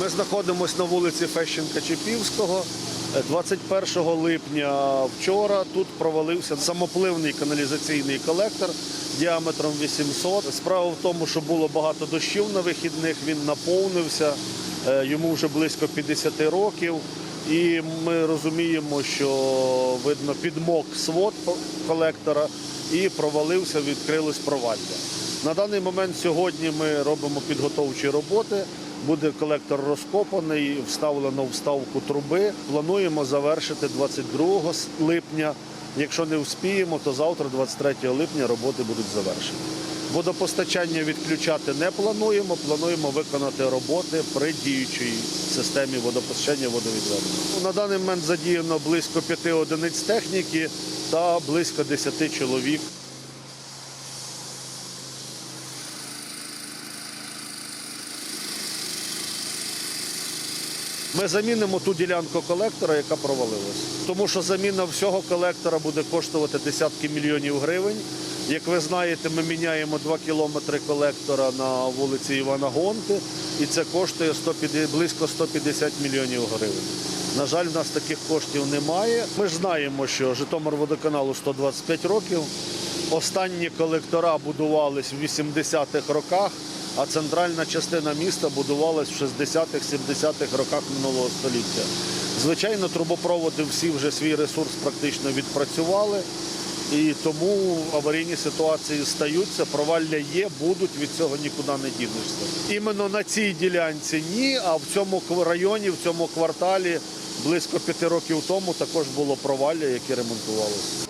Ми знаходимося на вулиці Фещенка Чепівського. Е, 21 липня вчора тут провалився самопливний каналізаційний колектор діаметром 800. Справа в тому, що було багато дощів на вихідних, він наповнився, е, йому вже близько 50 років. І ми розуміємо, що видно підмок свод колектора і провалився, відкрилось провалля. На даний момент сьогодні ми робимо підготовчі роботи. Буде колектор розкопаний, вставлено вставку труби. Плануємо завершити 22 липня. Якщо не вспіємо, то завтра, 23 липня, роботи будуть завершені. Водопостачання відключати не плануємо. Плануємо виконати роботи при діючій системі водопостачання водовідведення. На даний момент задіяно близько п'яти одиниць техніки та близько 10 чоловік. Ми замінимо ту ділянку колектора, яка провалилась. Тому що заміна всього колектора буде коштувати десятки мільйонів гривень. Як ви знаєте, ми міняємо 2 кілометри колектора на вулиці Івана Гонти, і це коштує 150, близько 150 мільйонів гривень. На жаль, в нас таких коштів немає. Ми ж знаємо, що Житомирводоканалу 125 років. Останні колектора будувались в 80-х роках, а центральна частина міста будувалась в 60-х-70-х роках минулого століття. Звичайно, трубопроводи всі вже свій ресурс практично відпрацювали. І тому аварійні ситуації стаються, провалля є, будуть, від цього нікуди не дінешся. Іменно на цій ділянці ні, а в цьому районі, в цьому кварталі близько п'яти років тому також було провалля, яке ремонтувалося.